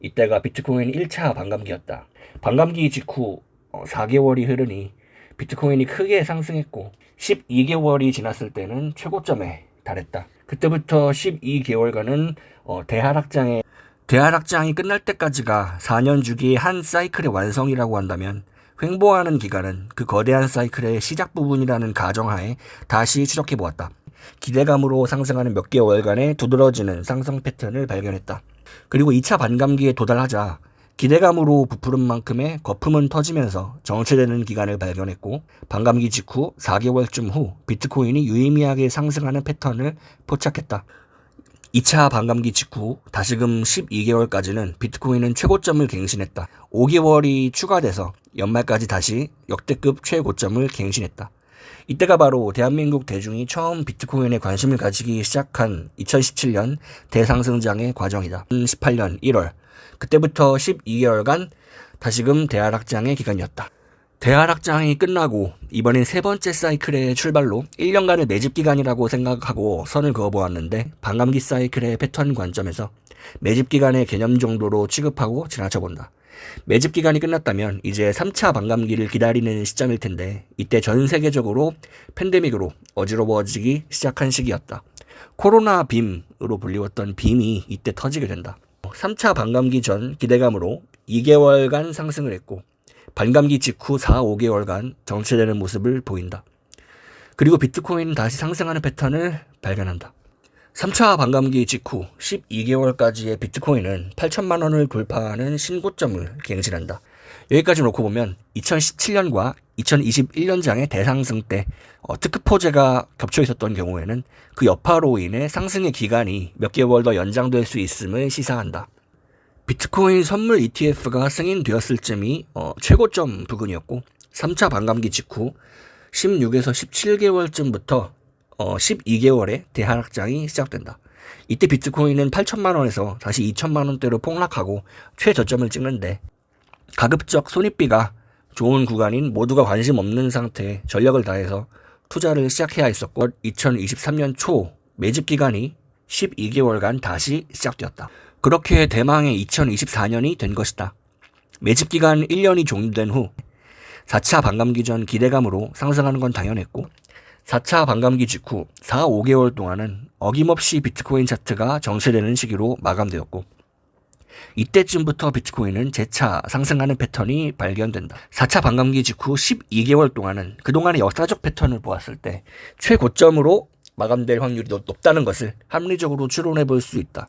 이때가 비트코인 1차 반감기였다. 반감기 직후 4개월이 흐르니 비트코인이 크게 상승했고 12개월이 지났을 때는 최고점에 달했다. 그때부터 12개월간은 어, 대하락장의 대하락장이 끝날 때까지가 4년 주기의 한 사이클의 완성이라고 한다면 횡보하는 기간은 그 거대한 사이클의 시작 부분이라는 가정하에 다시 추적해 보았다. 기대감으로 상승하는 몇 개월간의 두드러지는 상승 패턴을 발견했다. 그리고 2차 반감기에 도달하자 기대감으로 부푸른 만큼의 거품은 터지면서 정체되는 기간을 발견했고 반감기 직후 4개월쯤 후 비트코인이 유의미하게 상승하는 패턴을 포착했다. 2차 반감기 직후 다시금 12개월까지는 비트코인은 최고점을 갱신했다. 5개월이 추가돼서 연말까지 다시 역대급 최고점을 갱신했다. 이때가 바로 대한민국 대중이 처음 비트코인에 관심을 가지기 시작한 2017년 대상승장의 과정이다. 2018년 1월 그때부터 12개월간 다시금 대하락장의 기간이었다. 대하락장이 끝나고 이번엔 세 번째 사이클의 출발로 1년간의 매집 기간이라고 생각하고 선을 그어보았는데 반감기 사이클의 패턴 관점에서 매집 기간의 개념 정도로 취급하고 지나쳐 본다. 매집 기간이 끝났다면 이제 3차 반감기를 기다리는 시점일 텐데 이때 전 세계적으로 팬데믹으로 어지러워지기 시작한 시기였다. 코로나 빔으로 불리웠던 빔이 이때 터지게 된다. 3차 반감기 전 기대감으로 2개월간 상승을 했고 반감기 직후 4, 5개월간 정체되는 모습을 보인다. 그리고 비트코인은 다시 상승하는 패턴을 발견한다. 3차 반감기 직후 12개월까지의 비트코인은 8천만 원을 돌파하는 신고점을 갱신한다. 여기까지 놓고 보면 2017년과 2021년장의 대상승 때 어, 특급호재가 겹쳐 있었던 경우에는 그 여파로 인해 상승의 기간이 몇 개월 더 연장될 수 있음을 시사한다. 비트코인 선물 ETF가 승인되었을 쯤이 어, 최고점 부근이었고 3차 반감기 직후 16에서 17개월쯤부터 어, 12개월의 대하락장이 시작된다. 이때 비트코인은 8천만 원에서 다시 2천만 원대로 폭락하고 최저점을 찍는데 가급적 손익비가 좋은 구간인 모두가 관심 없는 상태에 전력을 다해서 투자를 시작해야 했었고 2023년 초 매집 기간이 12개월간 다시 시작되었다. 그렇게 대망의 2024년이 된 것이다. 매집 기간 1년이 종료된 후 4차 반감기 전 기대감으로 상승하는 건 당연했고 4차 반감기 직후 4, 5개월 동안은 어김없이 비트코인 차트가 정체되는 시기로 마감되었고 이때쯤부터 비트코인은 재차 상승하는 패턴이 발견된다. 4차 반감기 직후 12개월 동안은 그동안의 역사적 패턴을 보았을 때 최고점으로 마감될 확률이 높- 높다는 것을 합리적으로 추론해 볼 수 있다.